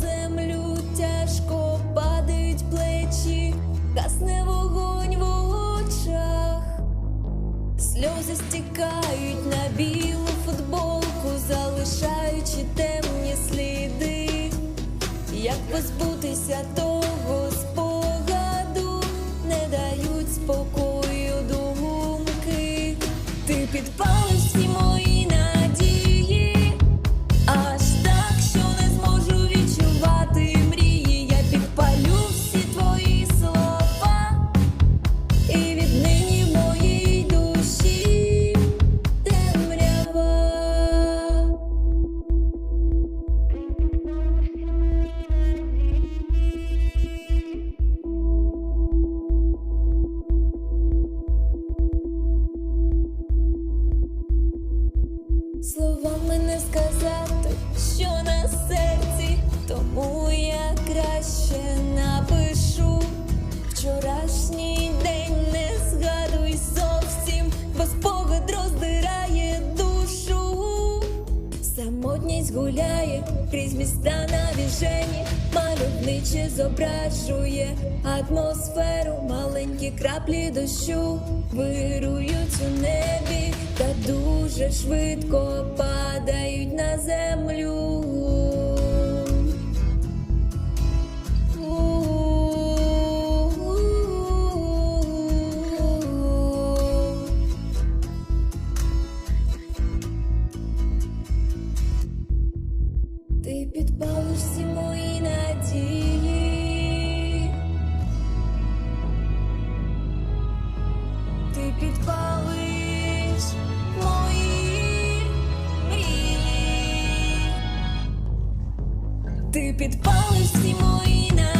землю тяжко падають плечі, гасне вогонь в очах, сльози стікають на білу футболку, залишаючи темні сліди, як позбутися того. Роздирає душу. Самотність гуляє крізь міста на віжені, мальовниче зображує атмосферу, маленькі краплі дощу вирують у небі та дуже швидко падають на землю. спались мої мрії. Ти підпали всі мої на.